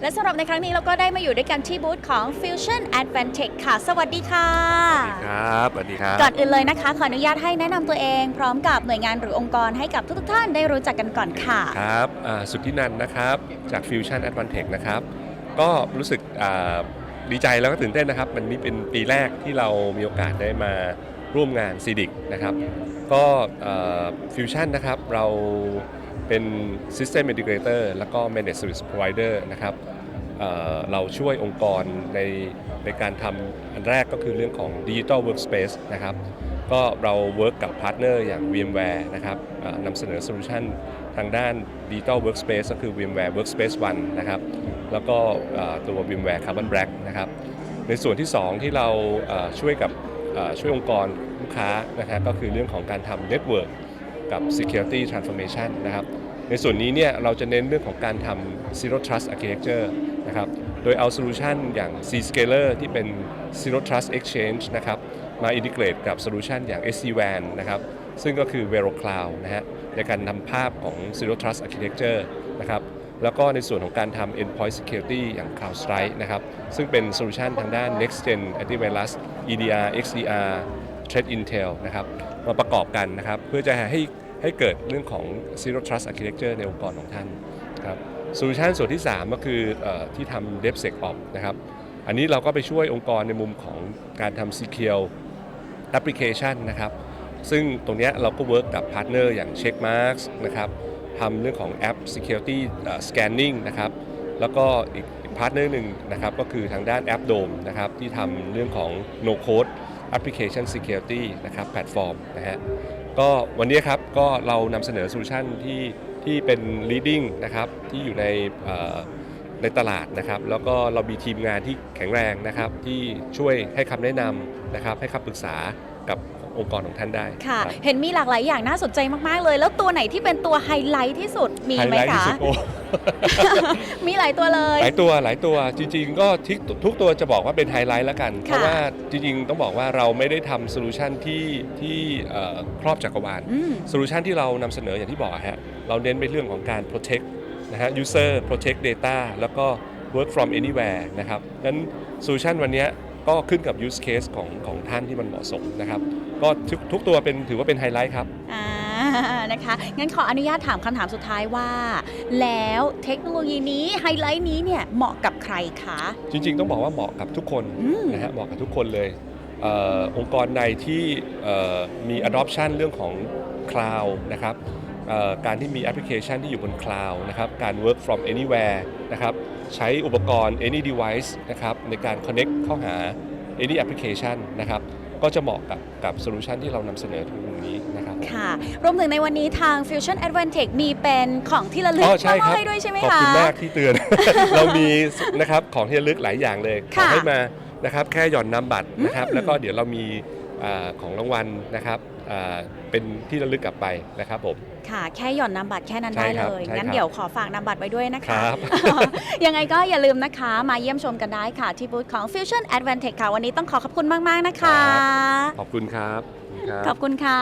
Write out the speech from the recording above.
และสำหรับในครั้งนี้เราก็ได้มาอยู่ด้วยกันที่บูธของ Fusion Advantech ค่ะ สวัสดีค่ะ ครับสวัสดีครับ ก่อนอื่นเลยนะคะ ขออนุญาตให้แนะนำตัวเอง พร้อมกับหน่วยงานหรือองค์กรให้กับทุกๆท่านได้รู้จักกันก่อนค่ะ ครับอ่าสุทธินันท์นะครับ จาก Fusion Advantech นะครับ ก็รู้สึกอ่าดีใจแล้วก็ตื่นเต้นนะครับ มันนี่เป็นปีแรกที่เรามีโอกาสได้มาร่วมงาน c ีดิกนะครับ ก็ฟิวชั่นนะครับ เรา เป็น System Integrator แล้วก็ Managed Service Provider นะครับเเราช่วยองค์กรในในการทำอันแรกก็คือเรื่องของ Digital Workspace นะครับ ก็เราเวิร์กกับพาร์ทเนอร์อย่าง VMware นะครับนำเสนอโซลูชันทางด้าน Digital Workspace ก็คือ VMware Workspace ONE นะครับ แล้วก็ตัว VMware Carbon Black นะครับ ในส่วนที่ 2 ที่เราช่วยกับช่วยองค์กรลูกค้านะครับก็คือเรื่องของการทำ Network กั กับ Security Transformation นะครับ ในส่วนนี้เนี่ยเราจะเน้นเรื่องของการทำ Zero Trust Architecture นะครับ โดยเอาโซลูชันอย่าง Zscaler ที่เป็น Zero Trust Exchange นะครับมาอินทิเกรตกับโซลูชันอย่าง SD-WAN นะครับซึ่งก็คือ Vero Cloud นะฮะในการนำภาพของ Zero Trust Architecture นะครับแล้วก็ในส่วนของการทำ Endpoint Security อย่าง CrowdStrike นะครับ ซึ่งเป็นโซลูชันทางด้าน Next Gen Antivirus EDR XDR Threat Intel นะครับมาประกอบกันนะครับเพื่อจะให้ให้เกิดเรื่องของ Zero Trust Architecture ในองค์กรของท่านครับโซลูชันส่วนที่ 3 ก็คือออที่ทำ DevSecOps นะครับอันนี้เราก็ไปช่วยองค์กรในมุมของการทำ Secure Application นะครับซึ่งตรงนี้เราก็เวิร์กกับพาร์ทเนอร์อย่าง Checkmarks นะครับทำเรื่องของแอป Security Scanning นะครับแล้วก็อีกพาร์ทเนอร์หนึ่งนะครับก็คือทางด้านแอปโดมนะครับที่ทำเรื่องของ No Code Application Security นะครับแพลตฟอร์มนะฮะก็วันนี้ครับก็เรานำเสนอโซลูชันที่ที่เป็น leading นะครับที่อยู่ในในตลาดนะครับแล้วก็เรามีทีมงานที่แข็งแรงนะครับที่ช่วยให้คำแนะนำนะครับให้คำปรึกษา กับองค์กรของท่านได้ค่ะรับเห็นมีหลากหลายอย่างน่าสนใจมากๆเลย แล้วตัวไหนที่เป็นตัวไฮไลท์ที่สุดมีไฮไหมไลท์ที่คะสุดโอ้มีหลายตัวเลย หลายตัวหลายตัวจริง ๆ ก็ทุกทุกตัวจะบอกว่าเป็นไฮไลท์แล้วกัน เพค่ะราะว่าจริง ๆ ต้องบอกว่าเราไม่ได้ทำโซลูชันที่ที่เอ่อครอบจักรวาลอืมโซลูชันที่เรานำเสนออย่างที่บอกฮะเราเน้นไปเรื่องของการ protect นะฮะ user protect data แล้วก็ work from anywhere นะครับนั้นโซลูชันวันเนี้ย ก็ขึ้นกับ use case ของของท่านที่มันเหมาะสมนะครับ ก็ทุกทุกตัวเป็นถือว่าเป็นไฮไลท์ครับ อ่านะคะ งั้นขออนุญาตถามคำถามสุดท้ายว่า แล้วเทคโนโลยีนี้ไฮไลท์นี้เนี่ยเหมาะกับใครคะ จริงๆ ต้องบอกว่าเหมาะกับทุกคนอืม นะฮะเหมาะกับทุกคนเลยเออองค์กรใดที่เอ่อมี adoption เรื่องของ cloud นะครับเอ่อ การที่มีแอปพลิเคชันที่อยู่บน cloud นะครับการ work from anywhere นะครับใช้อุปกรณ์ any device นะครับในการ connect เข้าหา any application นะครับก็จะเหมาะกับกับโซลูชันที่เรานำเสนอตรงนี้นะครับ ค่ะ รวมถึงในวันนี้ทาง Fusion Advantage มีเป็นของที่ระลึกอ๋อใช่มามคอบรับให้ด้วยใช่ไหมขอบคะ คุณมากที่เตือน เรามีนะครับของที่ระลึกหลายอย่างเลยขอค่ะให้มานะครับแค่หย่อนนำบัตรนะครับอืมแล้วก็เดี๋ยวเรามีอาของรางวัลนะครับอ่า เป็นที่ระลึกกลับไปนะครับผม ค่ะ แค่หย่อนนามบัตรแค่นั้นใช่ได้ครัเลบยใช่งั้นครับเดี๋ยวขอฝากนามบัตรไว้ด้วยนะคคะรับยังไงก็อย่าลืมนะคะ มาเยี่ยมชมกันได้ค่ะ ที่บูธของ Fusion Advantage ค่ะ วันนี้ต้องขอขอบคุณมาก ๆ นะคะ ขอบคุณครับ ขอบคุณค่ะ